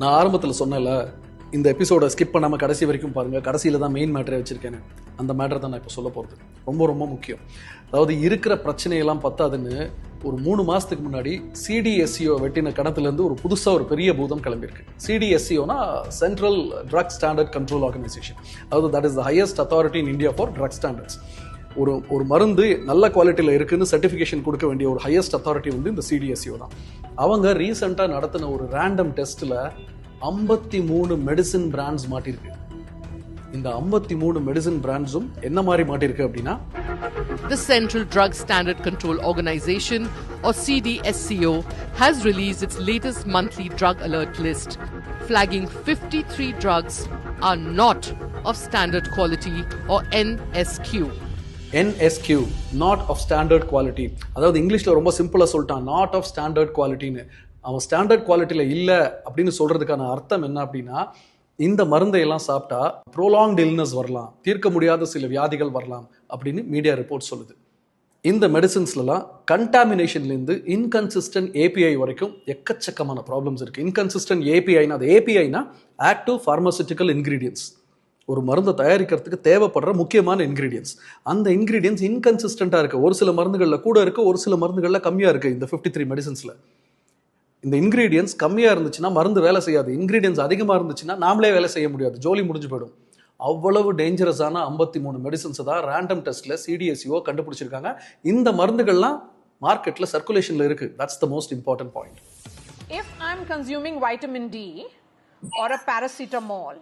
நான் ஆரம்பத்தில் சொன்னேன்ல இந்த எபிசோட ஸ்கிப் பண்ணாமல் கடைசி வரைக்கும் பாருங்க. கடைசியில் தான் மெயின் மேட்டரை வச்சுருக்கேன் அந்த மேட்டர் தான் நான் இப்போ சொல்ல போகிறது ரொம்ப ரொம்ப முக்கியம். அதாவது இருக்கிற பிரச்சனையெல்லாம் பத்தாதுன்னு ஒரு மூணு மாசத்துக்கு முன்னாடி சிடிஎஸ்சிஓ வெட்டின கணத்துலேருந்து ஒரு புதுசாக ஒரு பெரிய பூதம் கிளம்பியிருக்கு. சிடிஎஸ்சிஓனா central drug standard control organisation அதாவது that is the highest authority in India for drug standards ஒரு ஒரு மருந்து நல்ல குவாலிட்டியில் இருக்குன்னு சர்டிஃபிகேஷன் கொடுக்க வேண்டிய ஒரு ஹையஸ்ட் அத்தாரிட்டி வந்து இந்த சிடிஎஸ்சிஓ தான் அவங்க ரீசெண்டாக நடத்தின ஒரு ரேண்டம் டெஸ்ட்டில் ஐம்பத்தி மூணு மெடிசின் பிராண்ட்ஸ் மாட்டிருக்கு இந்த ஐம்பத்தி மூணு மெடிசின் பிராண்ட்ஸும் என்ன மாதிரி மாட்டிருக்கு அப்படின்னா The Central Drug Standard Control Organization, or CDSCO, has released its latest monthly drug alert list, flagging 53 drugs are not of standard quality or NSQ. NSQ not of standard quality அதாவது இங்கிலீஷில் ரொம்ப சிம்பிளாக சொல்லிட்டான் not of standard குவாலிட்டின்னு அவன் standard குவாலிட்டியில் இல்லை அப்படின்னு சொல்கிறதுக்கான அர்த்தம் என்ன அப்படின்னா இந்த மருந்தை எல்லாம் சாப்பிட்டா ப்ரோலாங்ட் இல்னஸ் வரலாம் தீர்க்க முடியாத சில வியாதிகள் வரலாம் அப்படின்னு மீடியா ரிப்போர்ட் சொல்லுது. இந்த மெடிசன்ஸ்லலாம் கண்டாமினேஷன்லேருந்து இன்கன்சிஸ்டன்ட் ஏபிஐ வரைக்கும் எக்கச்சக்கமான ப்ராப்ளம்ஸ் இருக்குது இன்கன்சிஸ்டன்ட் ஏபிஐனா அது ஏபிஐனா ஆக்டிவ் ஃபார்மசூட்டிக்கல் இன்க்ரீடியன்ஸ் ஒரு மருந்தை தயாரிக்கிறதுக்கு தேவைப்படுற முக்கியமான இன்க்ரீடியன்ஸ் அந்த இன்க்ரீடியன்ஸ் இன்கன்சிஸ்டண்ட்டாக இருக்குது ஒரு சில மருந்துகளில் கூட இருக்குது ஒரு சில மருந்துகளில் கம்மியாக இருக்குது இந்த ஃபிஃப்டி த்ரீ மெடிசன்ஸில் இந்த இன்க்ரீடியன்ஸ் கம்மியாக இருந்துச்சுன்னா மருந்து வேலை செய்யாது. இன்க்ரீடியன்ஸ் அதிகமாக இருந்துச்சுன்னா நாமளே வேலை செய்ய முடியாது. ஜோலி முடிஞ்சு போயிடும். அவ்வளவு டேஞ்சரஸான ஐம்பத்தி மூணு மெடிசன்ஸை தான் ரேண்டம் டெஸ்ட்டில் சிடிஎஸ்சிஓ கண்டுபிடிச்சிருக்காங்க. இந்த மருந்துகள்லாம் மார்க்கெட்டில் சர்க்குலேஷனில் இருக்குது that's the most important point if I am consuming vitamin D or a paracetamol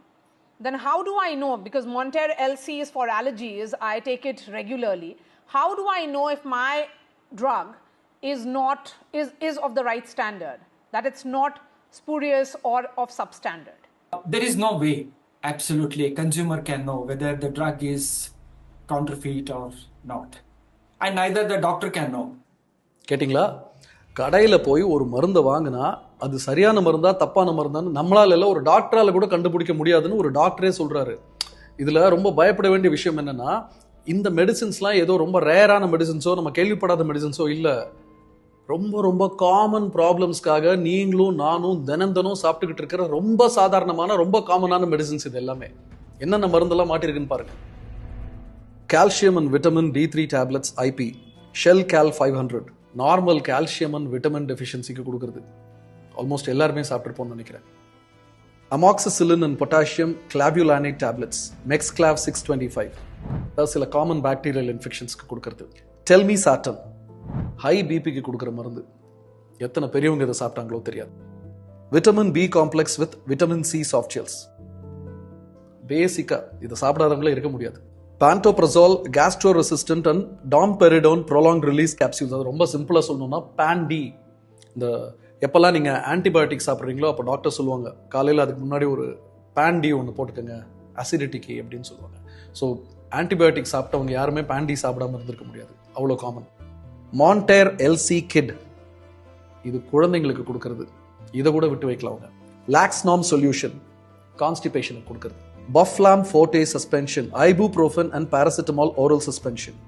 then how do I know? Because Monter LC is for allergies, I take it regularly. How do I know if my drug is not is, is of the right standard? That it's not spurious or of substandard? There is no way, absolutely, a consumer can know whether the drug is counterfeit or not. And neither the doctor can know. கேட்டிங்களா கடையில் போய் ஒரு மருந்தை வாங்கினா அது சரியான மருந்தா தப்பான மருந்தான்னு நம்மளால இல்லை ஒரு டாக்டரால் கூட கண்டுபிடிக்க முடியாதுன்னு ஒரு டாக்டரே சொல்கிறாரு இதில் ரொம்ப பயப்பட வேண்டிய விஷயம் என்னென்னா இந்த மெடிசின்ஸ்லாம் ஏதோ ரொம்ப ரேரான மெடிசின்ஸோ நம்ம கேள்விப்படாத மெடிசின்ஸோ இல்லை. ரொம்ப ரொம்ப காமன் ப்ராப்ளம்ஸ்க்காக நீங்களும் நானும் தினந்தனும் சாப்பிட்டுக்கிட்டு இருக்கிற ரொம்ப சாதாரணமான ரொம்ப காமனான மெடிசின்ஸ் இது எல்லாமே. என்னென்ன மருந்தெல்லாம் மாட்டிருக்குன்னு பாருங்கள் calcium and vitamin D three tablets IP Shelcal five hundred normal calcium and vitamin டெஃபிஷியன்சிக்கு கொடுக்குறது. ஆல்மோஸ்ட் எல்லாருமே சாப்பிட்ருப்போம்னு நினைக்கிறேன். Amoxicillin and potassium clavulanate tablets Mexclav six twenty five அதாவது சில காமன் பாக்டீரியல் இன்ஃபெக்ஷன்ஸ்க்கு கொடுக்குறது டெல்மி சாட்டன் ஹை பிபிக்கு கொடுக்குற மருந்து. எத்தனை பெரியவங்க இதை சாப்பிட்டாங்களோ தெரியாது. Vitamin B complex with vitamin C soft பேசிக்காக பேசிக்கா இதை சாப்பிடாதவங்களே இருக்க முடியாது. Pantoprazole gastro resistant and domperidone prolong release capsules அது ரொம்ப சிம்பிளாக சொல்லணும்னா பேண்டி இந்த எப்போல்லாம் நீங்கள் ஆன்டிபயோட்டிக் சாப்பிட்றீங்களோ அப்போ டாக்டர் சொல்லுவாங்க காலையில் அதுக்கு முன்னாடி ஒரு பேண்டி ஒன்று போட்டுக்கோங்க. அசிடிட்டிக்கு அப்படின்னு சொல்லுவாங்க. ஸோ ஆன்டிபயோட்டிக் சாப்பிட்டவங்க யாருமே பேண்டி சாப்பிடாம இருந்திருக்க முடியாது. அவ்வளோ காமன் மான்டேர் எல்சி கிட் இது குழந்தைங்களுக்கு கொடுக்கறது. இதை கூட விட்டு வைக்கலாம் அவங்க லாக்ஸ்நாம் சொல்யூஷன் கான்ஸ்டிபேஷனுக்கு கொடுக்கறது. பஃப்லாம் forte suspension ibuprofen and paracetamol oral suspension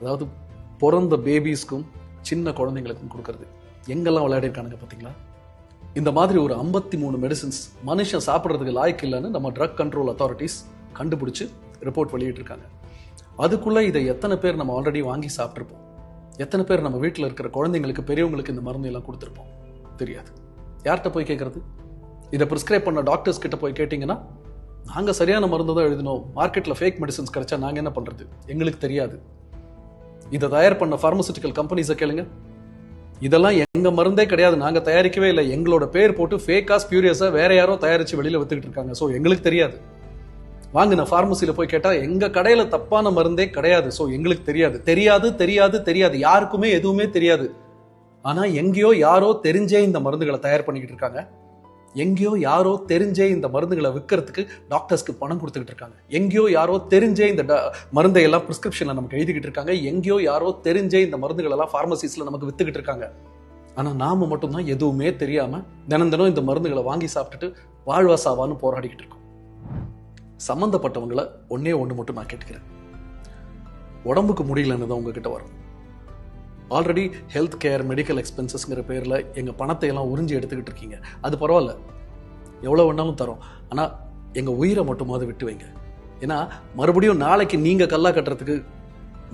அதாவது பிறந்த பேபிஸ்க்கும் சின்ன குழந்தைங்களுக்கும் கொடுக்கறது. எங்கெல்லாம் விளையாடிருக்கானுங்க பார்த்தீங்களா? இந்த மாதிரி ஒரு ஐம்பத்தி மூணு மெடிசின்ஸ் மனுஷன் சாப்பிட்றதுக்கு லாய்க்கு இல்லைன்னு நம்ம ட்ரக் கண்ட்ரோல் அத்தாரிட்டிஸ் கண்டுபிடிச்சி ரிப்போர்ட் வெளியிட்டிருக்காங்க. அதுக்குள்ளே இதை எத்தனை பேர் நம்ம ஆல்ரெடி வாங்கி சாப்பிட்ருப்போம் எத்தனை பேர் நம்ம வீட்டில் இருக்கிற குழந்தைங்களுக்கு பெரியவங்களுக்கு இந்த மருந்து எல்லாம் கொடுத்துருப்போம்? தெரியாது. யார்கிட்ட போய் கேட்கறது இதை ப்ரிஸ்கிரைப் பண்ண டாக்டர்ஸ் கிட்ட போய் கேட்டிங்கன்னா நாங்கள் சரியான மருந்து தான் எழுதினோம். மார்க்கெட்டில் ஃபேக் மெடிசன்ஸ் கிடைச்சா நாங்கள் என்ன பண்ணுறது எங்களுக்கு தெரியாது. இதை தயார் பண்ண ஃபார்மசூட்டிக்கல் கம்பெனிஸை கேளுங்க. இதெல்லாம் எங்கள் மருந்தே கிடையாது. நாங்கள் தயாரிக்கவே இல்லை. எங்களோட பேர் போட்டு ஃபேக்கா ஸ்பியூரியஸா வேற யாரோ தயாரித்து வெளியில் வித்துக்கிட்டு இருக்காங்க. ஸோ எங்களுக்கு தெரியாது. வாங்க நான் ஃபார்மசியில் போய் கேட்டால் எங்கள் கடையில் தப்பான மருந்தே கிடையாது. ஸோ எங்களுக்கு தெரியாது. தெரியாது தெரியாது தெரியாது. யாருக்குமே எதுவுமே தெரியாது. ஆனால் எங்கேயோ யாரோ தெரிஞ்சே இந்த மருந்துகளை தயார் பண்ணிக்கிட்டு இருக்காங்க. எங்கேயோ யாரோ தெரிஞ்சே இந்த மருந்துகளை விற்கிறதுக்கு டாக்டர்ஸ்க்கு பணம் கொடுத்துக்கிட்டு இருக்காங்க. எங்கேயோ யாரோ தெரிஞ்சே இந்த ட- மருந்தை எல்லாம் ப்ரிஸ்கிரிப்ஷனில் நமக்கு எழுதிக்கிட்டு இருக்காங்க. எங்கேயோ யாரோ தெரிஞ்சே இந்த மருந்துகளெல்லாம் ஃபார்மசிஸில் நமக்கு விற்றுக்கிட்டு இருக்காங்க. ஆனால் நாம் மட்டும்தான் எதுவுமே தெரியாமல் தினம் தினம் இந்த மருந்துகளை வாங்கி சாப்பிட்டுட்டு வாழ்வா சாவான்னு போராடிக்கிட்டு இருக்கோம். சம்மந்தப்பட்டவங்களை ஒன்னே ஒன்று மட்டும் நான் கேட்டுக்கிறேன். உடம்புக்கு முடியலன்னு தான் உங்ககிட்ட வரும். ஆல்ரெடி ஹெல்த் கேர் மெடிக்கல் எக்ஸ்பென்சஸ்ங்கிற பேரில் எங்கள் பணத்தை எல்லாம் உறிஞ்சி எடுத்துக்கிட்டு இருக்கீங்க. அது பரவாயில்ல. எவ்வளோ வேணாலும் தரோம். ஆனால் எங்கள் உயிரை மட்டுமாவது விட்டு வைங்க. ஏன்னா மறுபடியும் நாளைக்கு நீங்கள் கல்லா கட்டுறதுக்கு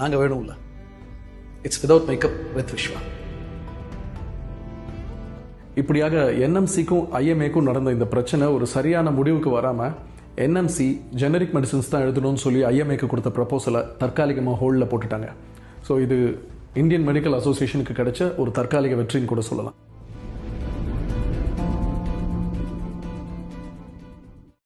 நாங்கள் வேணும்ல. It's without makeup with Vishwa இப்படியாக என்எம்சிக்கும் ஐஎம்ஏக்கும் நடந்த இந்த பிரச்சனை ஒரு சரியான முடிவுக்கு வராமல் என்எம்சி ஜெனரிக் மெடிசன்ஸ் தான் எழுதணும்னு சொல்லி ஐஎம்ஏக்கு கொடுத்த ப்ரப்போசலை தற்காலிகமாக ஹோல்டில் போட்டுட்டாங்க. ஸோ இது இந்தியன் மெடிக்கல் அசோசியேஷனுக்கு கிடைச்ச ஒரு தற்காலிக வெற்றின்னு கூட சொல்லலாம்.